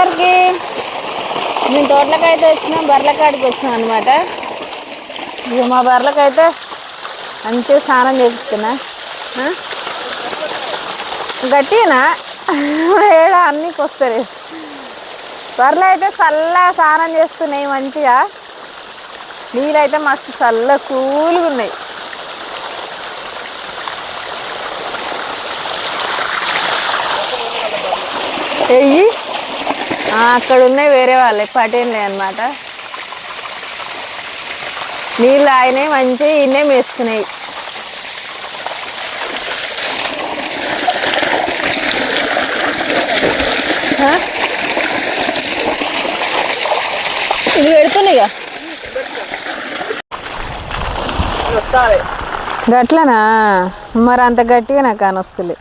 అందరికి మేము తోటలకైతే వచ్చినాం బర్రెలకాడికి వచ్చినాం అనమాట ఇక మా బర్రెలకైతే మంచిగా స్నానం చేపిస్తున్నా. గట్టినా? ఏడ అన్నికి వస్తుంది బర్రెలు అయితే చల్లగా స్నానం చేస్తున్నాయి మంచిగా. నీళ్ళైతే మస్తు చల్ల కూల్గా ఉన్నాయి. ఎయ్యి అక్కడ ఉన్నాయి వేరే వాళ్ళే. పటేన్లే అనమాట నీళ్ళు ఆయనే మంచిగా ఇన్నే మేస్తున్నాయి ఆ? ఇది పెడుతున్నాయిగా గట్లనా? మరి అంత గట్టిగా నాకు కానొస్తలే.